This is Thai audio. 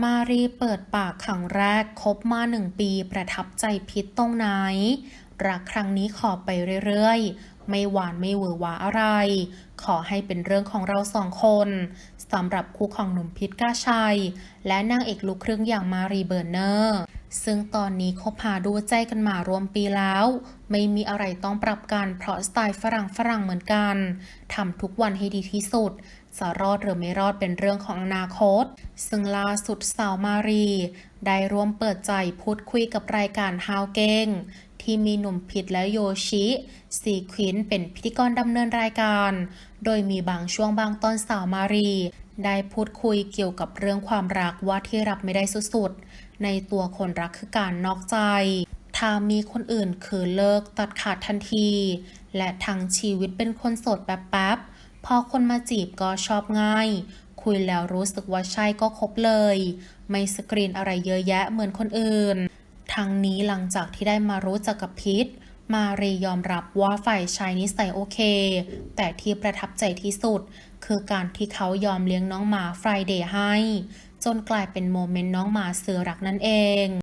มารีเปิดปากครั้งแรกคบมาหนึ่งปีประทับใจพิษตรงไหน รักครั้งนี้ขอไปเรื่อยๆ ไม่หวานไม่เวอร์วาอะไร ขอให้เป็นเรื่องของเราสองคนสำหรับคู่ของหนุ่มพิษก้าชัย และนางเอกลูกครึ่งอย่างมารีเบอร์เนอร์ ซึ่งตอนนี้คบหาดูใจกันมารวมปีแล้ว ไม่มีอะไรต้องปรับกันเพราะสไตล์ฝรั่งฝรั่งเหมือนกันทำทุกวันให้ดีที่สุดจะรอดหรือไม่รอดเป็นเรื่องของอนาคต ซึ่งล่าสุดสาวมารี ได้ร่วมเปิดใจพูดคุยกับรายการฮาวเก้งที่มีหนุ่มพิษและโยชิซีควินเป็นพิธีกรดำเนินรายการ โดยมีบางช่วงบางตอนสาวมารี ได้พูดคุยเกี่ยวกับเรื่องความรักว่าที่รับไม่ได้สุดๆ ในตัวคนรักคือการนอกใจ ถ้ามีคนอื่นคือเลิกตัดขาดทันที และทั้งชีวิตเป็นคนโสดแป๊บๆ พอคนมาจีบก็ชอบง่าย คุยแล้วรู้สึกว่าใช่ก็คบเลย ไม่สกรีนอะไรเยอะแยะเหมือนคนอื่น ทั้งนี้หลังจากที่ได้มารู้จักกับพิษ มารียอมรับว่าฝ่ายชายนิสัยโอเค แต่ที่ประทับใจที่สุด คือการที่เขายอมเลี้ยงน้องหมาฟรายเดย์ให้ จนกลายเป็นโมเมนต์น้องหมาเสือรักนั่นเอง